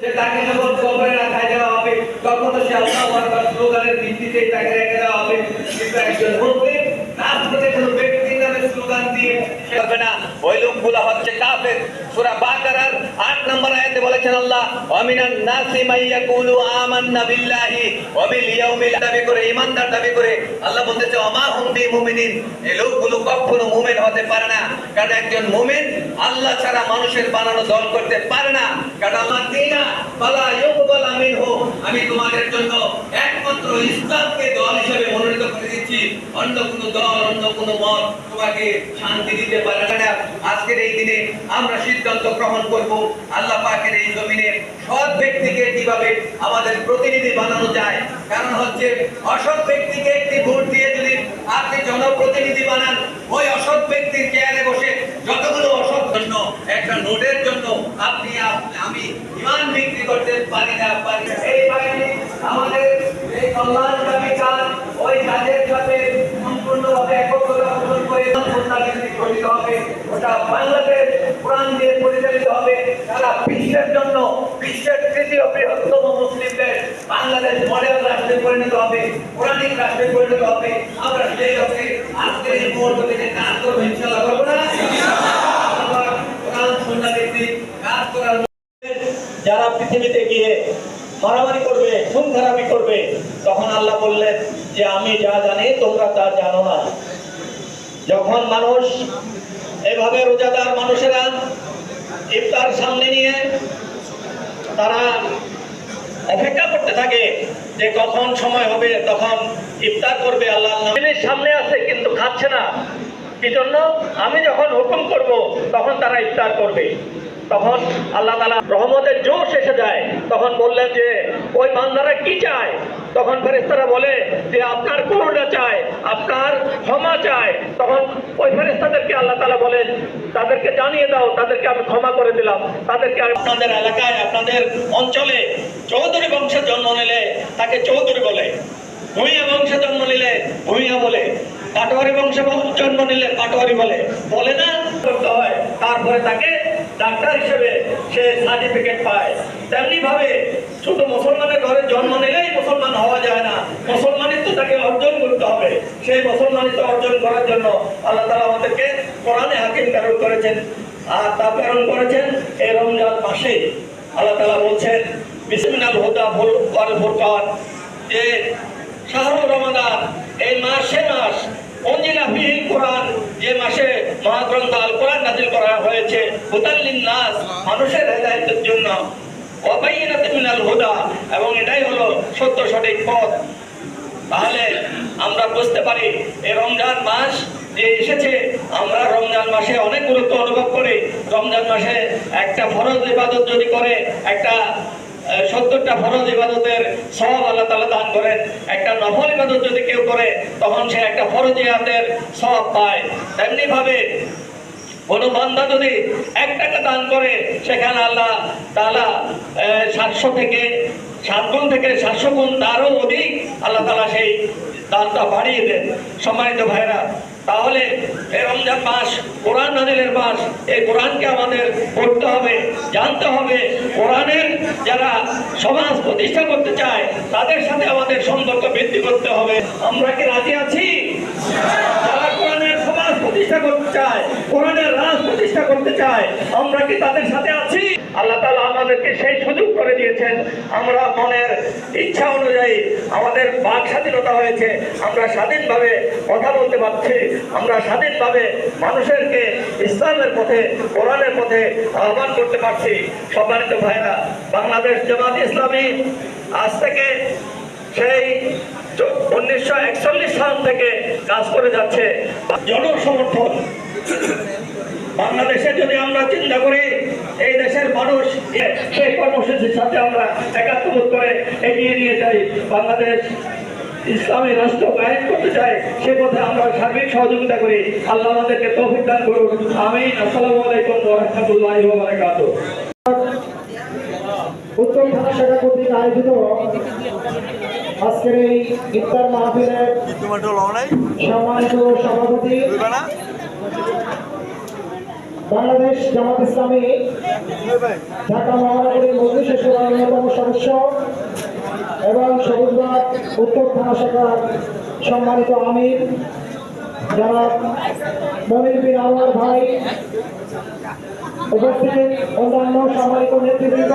সে তাকে যখন কবরে রাখা দেওয়া হবে, তখন সে আল্লাহ স্লোগানের ভিত্তিতে তাকে রেখে দেওয়া হবে। কিন্তু একজন কোনো ব্যক্তির নামে স্লোগান দিয়ে সে হবে না। ওই লোকগুলো হচ্ছে কাফের। বাকারার 8 নম্বর আয়াতে বলেছেন আল্লাহ ওয়ামিনান নাসি মাইয়াকুলু আমান্না বিল্লাহি ওয়া ইয়াউমিল, দাবি করে, ঈমানদার দাবি করে। আল্লাহ বলতেছে, ওমা হুম বিমুমিনিন এই লোকগুলো কখনো মুমিন হতে পারে না। কারণ একজন মুমিন আল্লাহ ছাড়া মানুষের বানানো দল করতে পারে না। কারণ আল্লাহ আমি তোমাদের জন্য একমাত্র ইসলামকে দল হিসেবে মনোনীত করে দিচ্ছি। অন্য কোনো দল, অন্য কোনো মত তোমাকে শান্তি দিতে পারে না। আজকের এই দিনে আমরা সিদ্ধান্ত গ্রহণ করব, আল্লাহ পাকের এই জমিনে সৎ ব্যক্তিকে কীভাবে আমাদের প্রতিনিধি বানানো যায়। কারণ হচ্ছে, অসৎ ব্যক্তিকে একটি ভোট দিয়ে যদি আপনি জনপ্রতিনিধি বানান, ওই অসৎ ব্যক্তির চেয়ারে বসে যতগুলো অসৎ জন্য, একটা নোটের জন্য আপনি, আমি পারি না পারি। এই বাহিনী আমাদের এই কল্যাণকামী কাজ ওই কাজের সাথে সম্পূর্ণভাবে একত্রতা পোষণ করে গঠিত হবে ওটা বাংলাদেশ কোরআন দিয়ে পরিচালিত হবে সারা বিশ্বের জন্য বিশ্বের তৃতীয় বৃহত্তম মুসলিম দেশ বাংলাদেশ মডেল রাষ্ট্রে পরিণত হবে কোরআনিক রাষ্ট্রে পরিণত হবে আমরা সেই লক্ষ্যে আজকের এই মুহূর্ত থেকে কাজ করব ইনশাল্লাহ করব না কোরআন সন্ধ্যা কাজ করার যারা পৃথিবীতে গিয়ে মারামারি করবে খুন খারাপি করবে, তখন আল্লাহ বললেন যে, আমি যা জানি, তোমরা তা জানো না। যখন মানুষ এভাবে রোজাদার মানুষেরা ইফতার সামনে নিয়ে তারা অপেক্ষা করতে থাকে যে, কখন সময় হবে? তখন ইফতার করবে আল্লাহ। সামনে আছে, কিন্তু খাচ্ছে না। কি জন্য? আমি যখন হুকুম করব, তখন তারা ইফতার করবে। তখন আল্লাহ তালা রহমতের জোশ এসে যায়। তখন বললেন যে, ওই বান্দারা কি চায়? তখন ফেরেস্তারা বলে, যে আপনার করুণা চায়, আপনার ক্ষমা চায়। তখন ওই ফেরেস্তাদেরকে আল্লাহ তালা বলেন, তাদেরকে জানিয়ে দাও, তাদেরকে আমি ক্ষমা করে দিলাম। তাদেরকে আপনাদের এলাকায়, আপনাদের অঞ্চলে চৌধুরী বংশে জন্ম নিলে তাকে চৌধুরী বলে, ভূঁইয়া বংশে জন্ম নিলে ভূঁইয়া বলে পাটোয়ারি বংশে জন্ম নিলে পাটোয়ারি বলে। বলে না করতে হয়, তারপরে তাকে ডাক্তার হিসেবে সে সার্টিফিকেট পায়। তেমনি ভাবে শুধু মুসলমানের ঘরে জন্ম নিলেই মুসলমান হওয়া যায় না। মুসলমানিত্ব তাকে অর্জন করতে হবে। সেই মুসলমানিত্ব অর্জন করার জন্য আল্লাহ তালা আমাদেরকে কোরআনে হাকিম প্রেরণ করেছেন আর তা প্রেরণ করেছেন এই রমজান মাসে। আল্লাহ তালা বলছেন বিসমিনাল হুদা ভুল ফুরকান। যে শাহরুর রমাদান এই মাস সে মাস অঞ্জিলা কোরআন, যে মাসে কোরআন করা হয়েছে মানুষের জন্য। এবং এটাই হলো তাহলে আমরা বুঝতে পারি, এই রমজান মাস যে এসেছে, আমরা রমজান মাসে অনেক গুরুত্ব অনুভব করি। রমজান মাসে একটা ফরজ ইবাদত যদি করে, একটা সত্তরটা ফরজ ইবাদতের সব আল্লাহ তালা দান করেন। একটা নফল ইবাদত যদি কেউ করে, তখন সে একটা ফরজ ইহাতের সব পায়। তেমনি ভাবে কোনো বান্দা যদি এক টাকা দান করে, সেখানে আল্লাহ তালা সাতশো থেকে সাত গুণ থেকে সাতশো গুণ তারও অধিক আল্লাহ তালা সেই দানটা বাড়িয়ে দেন। সম্মানিত ভাইরা তাহলে এই রমজান মাস, কোরআন নাজিলের মাস এই কোরআনকে আমাদের পড়তে হবে, জানতে হবে। কোরআনের যারা সমাজ প্রতিষ্ঠা করতে চায়, তাদের সাথে আমাদের সম্পর্ক বৃদ্ধি করতে হবে। আমরা কি রাজি আছি? যারা কোরআনের সমাজ প্রতিষ্ঠা করতে চায়, কোরআনের রাজ প্রতিষ্ঠা করতে চায়, আমরা কি তাদের সাথে আমাদেরকে সেই সুযোগ করে দিয়েছেন। আমরা মনের ইচ্ছা অনুযায়ী আমাদের বাক স্বাধীনতা হয়েছে। আমরা স্বাধীনভাবে কথা বলতে পারছি। আমরা স্বাধীনভাবে মানুষেরকে ইসলামের পথে, কোরআনের পথে আহ্বান করতে পারছি। সম্মানিত ভাইরা বাংলাদেশ জামাত ইসলামী আজ থেকে সেই উনিশশো একচল্লিশ সাল থেকে কাজ করে যাচ্ছে। জনসমর্থন। বাংলাদেশে যদি আমরা চিন্তা করি এই দেশের মানুষ সেই কর্মসূচির সাথে আমরা একাত্মবোধ করে এগিয়ে নিয়ে যাই বাংলাদেশ ইসলামী রাষ্ট্র কায়েম করতে চাই সে পথে আমরা সার্বিক সহযোগিতা করি। আল্লাহ আমাদেরকে তৌফিক দান করুন। আমি আসসালামু আলাইকুম ওয়া রাহমাতুল্লাহি উত্তর থানা শাখা কর্তৃক আয়োজিত আজকের এই ইফতার মাহফিলের সম্মানিত সভাপতি বাংলাদেশ জামাত ইসলামী, ঢাকা মহানগরীর মজলিসের অন্যতম সদস্য এবং সবুজবাগ উত্তর থানা শাখার সম্মানিত আমির জনাব মনির বিন আনোয়ার ভাই। উপস্থিত অন্যান্য সম্মানিত নেতৃবৃন্দ।